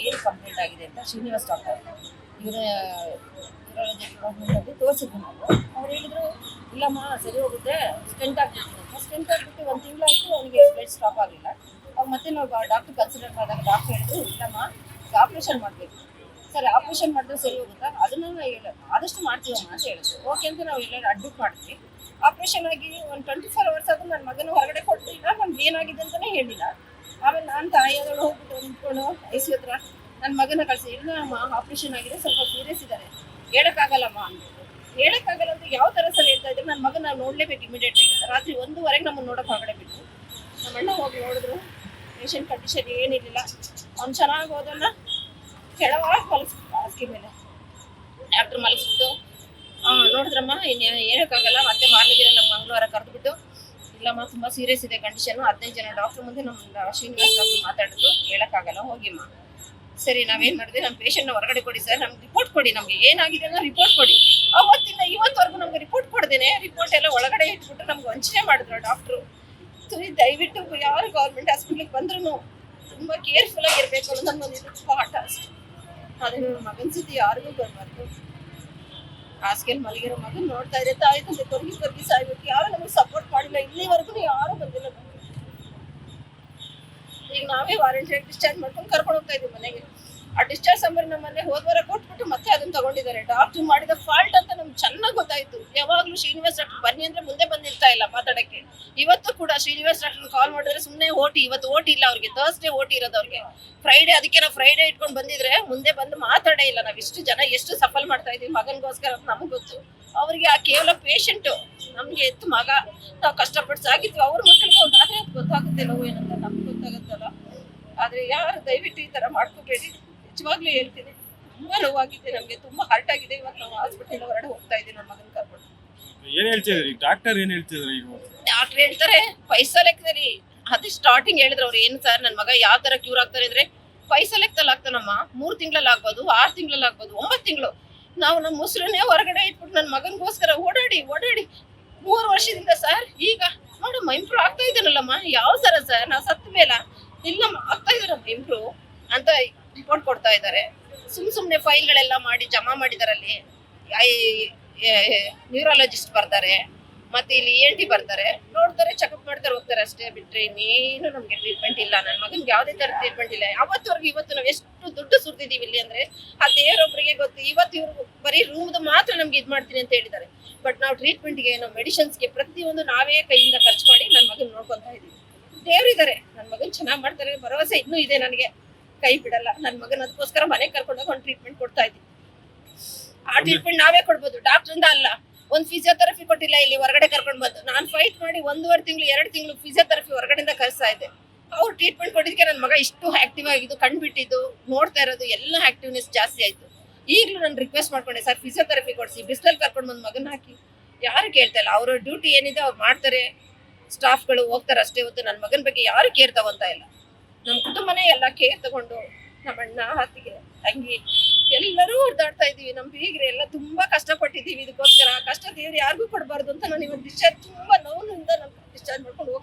ಏನು ಕಂಪ್ಲೀಟ್ ಆಗಿದೆ ಅಂತ ಶ್ರೀನಿವಾಸ್ ಡಾಕ್ಟರ್ ಇವರ ಯೂರಾಲಜಿ ಡಿಪಾರ್ಟ್ಮೆಂಟಲ್ಲಿ ತೋರಿಸಿದ್ವಿ ನಾವು ಅವ್ರು ಹೇಳಿದ್ರು ಇಲ್ಲಮ್ಮ ಸರಿ ಹೋಗುತ್ತೆ ಸ್ಟೆಂಟ್ ಆಗ್ಬಿಟ್ಟು ಸ್ಟೆಂಟ್ ಆಗಿಬಿಟ್ಟು ಒಂದು ತಿಂಗಳಾಯಿತು ಅವನಿಗೆ ಬ್ಲಡ್ ಸ್ಟಾಪ್ ಆಗಲಿಲ್ಲ ಅವಾಗ ಮತ್ತೆ ನಾವು ಡಾಕ್ಟರ್ ಕನ್ಸಿಡರ್ ಮಾಡಿದಾಗ ಡಾಕ್ಟರ್ ಹೇಳಿದ್ರು ಇಲ್ಲಮ್ಮ ಆಪ್ರೇಷನ್ ಮಾಡಬೇಕು ಸರಿ ಆಪ್ರೇಷನ್ ಮಾಡಿದ್ರೆ ಸರಿ ಹೋಗುತ್ತಾ? ಅದನ್ನ ನಾವು ಹೇಳ ಆದಷ್ಟು ಮಾಡ್ತೀವಮ್ಮ ಅಂತ ಹೇಳಿದ್ರು. ಓಕೆ ಅಂತ ನಾವು ಎಲ್ಲರೂ ಅಡ್ಮಿಟ್ ಮಾಡಿದ್ವಿ ಆಪ್ರೇಷನ್ ಆಗಿ ಒಂದು ಟ್ವೆಂಟಿ ಫೋರ್ ಅವರ್ಸ್ ಆದ್ರೂ ನನ್ನ ಮಗನ ಹೊರಗಡೆ ಕೊಟ್ಟಿಲ್ಲ ನಮ್ಗೆ ಏನಾಗಿದೆ ಅಂತಲೇ ಹೇಳಿಲ್ಲ. ಆಮೇಲೆ ನಾನು ತಾಯಿಯವರು ಹೋಗ್ಬಿಟ್ಟು ನಿಂತ್ಕೊಂಡು ಐ ಸಿ ಹತ್ರ ನನ್ನ ಮಗನ ಕಳಿಸಿ ಇಲ್ಲ ಅಮ್ಮ ಆಪ್ರೇಷನ್ ಆಗಿದೆ, ಸ್ವಲ್ಪ ಸೀರಿಯಸ್ ಇದ್ದಾರೆ ಹೇಳೋಕ್ಕಾಗಲ್ಲಮ್ಮ ಅಂದ್ಬಿಟ್ಟು. ಹೇಳೋಕ್ಕಾಗಲ್ಲ ಅಂತ ಯಾವ ಥರ ಸಲ ಹೇಳ್ತಾ ಇದ್ರೆ ನನ್ನ ಮಗನ ನಾವು ನೋಡ್ಲೇಬೇಕು ಇಮಿಡಿಯೇಟ್ ಆಗಿ. ರಾತ್ರಿ ಒಂದೂವರೆಗೆ ನಮ್ಮನ್ನು ನೋಡೋಕೆ ಹೊರಗಡೆ ಬಿಟ್ಟು ನಮ್ಮ ಅಣ್ಣ ಹೋಗಿ ನೋಡಿದ್ರು ಪೇಷಂಟ್ ಕಂಡೀಷನ್ ಏನಿರಲಿಲ್ಲ ಅವ್ನು ಚೆನ್ನಾಗಿ ಹೋದನ್ನ ಕೆಳವಾಗಿ ಮಲಗಿಸ್ಬಿಟ್ಟು ಹಾಸಿಗೆ ಮೇಲೆ. ಡಾಕ್ಟ್ರ್ ಮಲಗಿಸ್ಬಿಟ್ಟು ನೋಡಿದ್ರಮ್ಮ ಇನ್ನು ಹೇಳೋಕ್ಕಾಗಲ್ಲ ಮತ್ತೆ ದಿನ ನಮ್ಮ ಮಂಗಳವಾರ ಕರೆದ್ಬಿಟ್ಟು, ಇಲ್ಲಮ್ಮ, ತುಂಬಾ ಸೀರಿಯಸ್ ಇದೆ ಕಂಡೀಷನ್ ಹದಿನೈದು ಜನ ಡಾಕ್ಟರ್ ಮುಂದೆ ನಮ್ಮ ಶ್ರೀನಿವಾಸ್ ಡಾಕ್ಟರ್ ಮಾತಾಡಿದ್ರು. ಹೇಳೋಕ್ಕಾಗಲ್ಲ ಹೋಗಿಮ್ಮ. ಸರಿ, ನಾವೇನ್ ಮಾಡಿದ್ವಿ ನಮ್ಮ ಪೇಷಂಟ್ನ ಹೊರಗಡೆ ಕೊಡಿ ಸರ್. ನಮ್ಗೆ ರಿಪೋರ್ಟ್ ಕೊಡಿ. ನಮಗೆ ಏನಾಗಿದೆ ಅನ್ನೋ ರಿಪೋರ್ಟ್ ಕೊಡಿ. ಅವತ್ತಿಂದ ಇವತ್ತವರೆಗೂ ನಮ್ಗೆ ರಿಪೋರ್ಟ್ ಕೊಡ್ದೇನೆ. ರಿಪೋರ್ಟ್ ಎಲ್ಲ ಒಳಗಡೆ ಇಟ್ಬಿಟ್ಟು ನಮ್ಗೆ ವಂಚನೆ ಮಾಡಿದ್ರು ಡಾಕ್ಟ್ರು ದಯವಿಟ್ಟು ಯಾರು ಗೌರ್ಮೆಂಟ್ ಹಾಸ್ಪಿಟ್ಲಿಗೆ ಬಂದ್ರು ತುಂಬ ಕೇರ್ಫುಲ್ ಆಗಿರ್ಬೇಕು ಅನ್ನೋದು ನಮ್ಮ ಪಾಠ ಅಷ್ಟೇ. ಅದೇ ನನ್ನ ಮಗನ ಸುದ್ದಿ ಯಾರಿಗೂ ಬರಬಾರ್ದು. ಹಾಸಿಗೆಲ್ ಮಲಗಿರೋ ಮಗು ನೋಡ್ತಾ ಇದ್ರೆ ತಾಯಿ ತಂದೆ ಕೊರಗಿ ಸಾಯ್ಬೇಕು ಯಾರು ನಮಗೆ ಸಪೋರ್ಟ್ ಮಾಡಿಲ್ಲ. ಇಲ್ಲಿವರೆಗೂ ಯಾರು ಬಂದಿಲ್ಲ ಈಗ ನಾವೇ ವಾರಂಟಿ ಡಿಸ್ಚಾರ್ಜ್ ಮಾಡ್ಕೊಂಡು ಕರ್ಕೊಂಡು ಹೋಗ್ತಾ ಇದ್ವಿ ಮನೆಗೆ. ಆ ಡಿಸ್ಚಾರ್ಜ್ ನಂಬರ್ ನಮ್ಮ ಮನೆ ಹೋದ್ವಾರ ಕೊಟ್ಬಿಟ್ಟು ಮತ್ತೆ ಅದನ್ನ ತಗೊಂಡಿದ್ದಾರೆ. ಡಾಕ್ಟರ್ ಮಾಡಿದ ಫಾಲ್ಟ್ ಅಂತ ನಮ್ಗೆ ಚೆನ್ನಾಗಿ ಗೊತ್ತಾಯ್ತು. ಯಾವಾಗ್ಲೂ ಶ್ರೀನಿವಾಸ್ ಬನ್ನಿ ಅಂದ್ರೆ ಮುಂದೆ ಬಂದಿರ್ತಾ ಇಲ್ಲ ಮಾತಾಡಕ್ಕೆ. ಇವತ್ತು ಕೂಡ ಶ್ರೀನಿವಾಸ್ ಡಾಕ್ಟರ್ ಕಾಲ್ ಮಾಡಿದ್ರೆ ಸುಮ್ಮನೆ ಓಟಿ, ಇವತ್ತು ಓಟಿ ಇಲ್ಲ ಅವ್ರಿಗೆ. ಥರ್ಸ್ಡೇ ಓಟಿ ಇರೋದು ಅವ್ರಿಗೆ. ಫ್ರೈಡೆ ಅದಕ್ಕೆ ನಾವು ಫ್ರೈಡೆ ಇಟ್ಕೊಂಡು ಬಂದಿದ್ರೆ ಮುಂದೆ ಬಂದು ಮಾತಾಡೇ ಇಲ್ಲ ನಾವು. ಇಷ್ಟು ಜನ ಎಷ್ಟು ಸಫಲ್ ಮಾಡ್ತಾ ಇದೀವಿ ಮಗನಿಗೋಸ್ಕರ ಅಂತ ನಮಗೆ ಗೊತ್ತು. ಅವ್ರಿಗೆ ಆ ಕೇವಲ ಪೇಷಂಟು ನಮಗೆ ಎತ್ತು ಮಗ. ನಾವು ಕಷ್ಟಪಟ್ಟು ಸಾಕಿದ್ವಿ ಅವ್ರ ಮಕ್ಕಳಿಗೆ ಒಂದು ಆದ್ರೆ ಅದು ಗೊತ್ತಾಗುತ್ತೆ ನೋವು ಏನಂತ. ನಮ್ಗೆ ಗೊತ್ತಾಗುತ್ತಲ್ಲ. ಆದ್ರೆ ಯಾರು ದಯವಿಟ್ಟು ಈ ತರ ಮಾಡ್ಕೋಬೇಡಿ. ನಿಜವಾಗ್ಲೂ ಹೇಳ್ತೀನಿ. ತುಂಬ ನೋವಾಗಿದೆ ನಮ್ಗೆ. ತುಂಬಾ ಹರ್ಟ್ ಆಗಿದೆ. ಇವತ್ತು ನಾವು ಹಾಸ್ಪಿಟಲ್ ಹೊರಡೆ ಹೋಗ್ತಾ ಇದ್ದೀವಿ ನಮ್ಮ ಮಗನ ಕರ್ಕೊಂಡು. ಏನ್ ಹೇಳ್ತಿದ್ರಿ? ಡಾಕ್ಟರ್ ಏನ್ ಹೇಳ್ತಿದ್ರಿ ಈಗ ಡಾಕ್ಟರ್ ಹೇಳ್ತಾರೆ ಪೈಸಾ ಲೆಕ್ಕದಲ್ಲಿ. ಅದೇ ಸ್ಟಾರ್ಟಿಂಗ್ ಹೇಳಿದ್ರು ಅವ್ರು, ಏನು ಸರ್ ನನ್ನ ಮಗ ಯಾವ ತರ ಕ್ಯೂರ್ ಆಗ್ತಾರೆ? ಅಂದ್ರೆ, ಪೈಸಾ ಲೆಕ್ಕದಲ್ಲಿ ಆಗ್ತಾನಮ್ಮ. ಮೂರ್ ತಿಂಗಳಲ್ಲಿ ಆಗ್ಬೋದು, ಆರು ತಿಂಗಳಲ್ಲಿ ಆಗ್ಬೋದು, ಒಂಬತ್ತು ತಿಂಗಳು. ನಾವು ನಮ್ಮ ಮುಸ್ರನ್ನೇ ಹೊರಗಡೆ ಇಟ್ಬಿಟ್ಟು ನನ್ನ ಮಗನಿಗೋಸ್ಕರ ಓಡಾಡಿ ಓಡಾಡಿ ಮೂರು ವರ್ಷದಿಂದ ಸರ್ ಈಗ ನೋಡಮ್ಮ ಇಂಪ್ರೂವ್ ಆಗ್ತಾ ಇದ್ದಾನಲ್ಲಮ್ಮ. ಯಾವ ಸರ ಸರ್ ನಾವು ಸತ್ತ ಮೇಲ. ಇಲ್ಲಮ್ಮ, ಆಗ್ತಾ ಇದ್ದಾರಮ್ಮ ಇಂಪ್ರೂವ್ ಅಂತ ರಿಪೋರ್ಟ್ ಕೊಡ್ತಾ ಇದ್ದಾರೆ. ಸುಮ್ ಸುಮ್ಮನೆ ಫೈಲ್ಗಳೆಲ್ಲ ಮಾಡಿ ಜಮಾ ಮಾಡಿದಾರಲ್ಲಿ ನ್ಯೂರಾಲಜಿಸ್ಟ್ ಬರ್ತಾರೆ. ಮತ್ತೆ ಇಲ್ಲಿ ಎಂಟಿ ಟಿ ಬರ್ತಾರೆ. ನೋಡ್ತಾರೆ ಚೆಕಪ್ ಮಾಡ್ತಾರೆ, ಹೋಗ್ತಾರೆ ಅಷ್ಟೇ ಬಿಟ್ರೆ ಇನ್ನೇನು ನಮ್ಗೆ ಟ್ರೀಟ್ಮೆಂಟ್ ಇಲ್ಲ. ನನ್ನ ಮಗನ್ಗೆ ಯಾವುದೇ ತರ ಟ್ರೀಟ್ಮೆಂಟ್ ಇಲ್ಲ. ಅವತ್ತವರೆಗೂ ಇವತ್ತು ನಾವು ಎಷ್ಟು ದುಡ್ಡು ಸುರಿದಿದ್ದೀವಿ ಇಲ್ಲಿ ಅಂದ್ರೆ, ಆ ದೇವರೊಬ್ಬರಿಗೆ ಗೊತ್ತು, ಇವತ್ತು ಇವ್ರು ಬರೀ ರೂಮ್ದು ಮಾತ್ರ ನಮ್ಗೆ ಇದು ಮಾಡ್ತೀನಿ ಅಂತ ಹೇಳಿದ್ದಾರೆ. ಬಟ್ ನಾವು ಟ್ರೀಟ್ಮೆಂಟ್ಗೆ ನಾವು ಮೆಡಿಸಿನ್ಸ್ಗೆ ಪ್ರತಿಯೊಂದು ನಾವೇ ಕೈಯಿಂದ ಖರ್ಚು ಮಾಡಿ ನನ್ನ ಮಗನ್ ನೋಡ್ಕೊಂತ ಇದೀವಿ ದೇವ್ರಿದ್ದಾರೆ ನನ್ನ ಮಗನ್ ಚೆನ್ನಾಗಿ ಮಾಡ್ತಾರೆ. ಭರವಸೆ ಇನ್ನೂ ಇದೆ ನನಗೆ. ಕೈ ಬಿಡಲ್ಲ. ನನ್ನ ಮಗನ ಅದಕ್ಕೋಸ್ಕರ ಮನೆಗೆ ಕರ್ಕೊಂಡೋಗಿ ಒಂದು ಟ್ರೀಟ್ಮೆಂಟ್ ಕೊಡ್ತಾ ಇದ್ದೀವಿ ಆ ಟ್ರೀಟ್ಮೆಂಟ್ ನಾವೇ ಕೊಡ್ಬೋದು. ಡಾಕ್ಟ್ರಿಂದ ಅಲ್ಲ. ಒಂದು ಫಿಸಿಯೋಥೆರಪಿ ಕೊಟ್ಟಿಲ್ಲ, ಇಲ್ಲಿ ಹೊರಗಡೆ ಕರ್ಕೊಂಡು ಬಂದು. ನಾನು ಫೈಟ್ ಮಾಡಿ ಒಂದೂವರೆ ತಿಂಗಳು, ಎರಡು ತಿಂಗಳು ಫಿಸಿಯೋಥೆರಪಿ ಹೊರಗಡೆಯಿಂದ ಕಳಿಸ್ತಾ ಇದ್ದೆ. ಅವ್ರು ಟ್ರೀಟ್ಮೆಂಟ್ ಕೊಟ್ಟಿದ್ದಕ್ಕೆ ನನ್ನ ಮಗ ಇಷ್ಟು ಆಕ್ಟಿವ್ ಆಗಿದ್ದು, ಕಣ್ಬಿಟ್ಟಿದ್ದು, ನೋಡ್ತಾ ಇರೋದು, ಎಲ್ಲ ಆಕ್ಟಿವ್ನೆಸ್ ಜಾಸ್ತಿ ಆಯ್ತು. ಈಗಲೂ ನಾನು ರಿಕ್ವೆಸ್ಟ್ ಮಾಡ್ಕೊಂಡೆ, ಸರ್ ಫಿಸಿಯೋಥೆರಪಿ ಕೊಡಿಸಿ, ಬಿಸಿಲಲ್ಲಿ ಕರ್ಕೊಂಡು ಬಂದು ಮಗನ ಹಾಕಿ. ಯಾರು ಕೇಳ್ತಾ ಇಲ್ಲ, ಅವರ ಡ್ಯೂಟಿ ಏನಿದೆ ಅವ್ರು ಮಾಡ್ತಾರೆ. ಸ್ಟಾಫ್ಗಳು ಹೋಗ್ತಾರೆ ಅಷ್ಟೇ ಹೊತ್ತು ನನ್ನ ಮಗನ ಬಗ್ಗೆ ಯಾರು ಕೇರ್ ತಗೊಂತ ಇಲ್ಲ. ನಮ್ಮ ಕುಟುಂಬನೇ ಎಲ್ಲ ಕೇರ್ ತಗೊಂಡು, ನಮ್ಮ ಅಣ್ಣ, ಅತ್ತಿಗೆ, ತಂಗಿ, ಎಲ್ಲರೂ ಹೊಡೆದಾಡ್ತಾ ಇದೀವಿ. ನಮ್ಮ ಬೀಗ್ರೆ ಎಲ್ಲ ತುಂಬಾ ಕಷ್ಟಪಟ್ಟಿದ್ದೀವಿ, ಇದಕ್ಕೋಸ್ಕರ ದೇವ್ರು ಯಾರಿಗೂ ಕೊಡಬಾರ್ದು ಅಂತ ನಾನು ಇವತ್ತು ಡಿಸ್ಚಾರ್ಜ್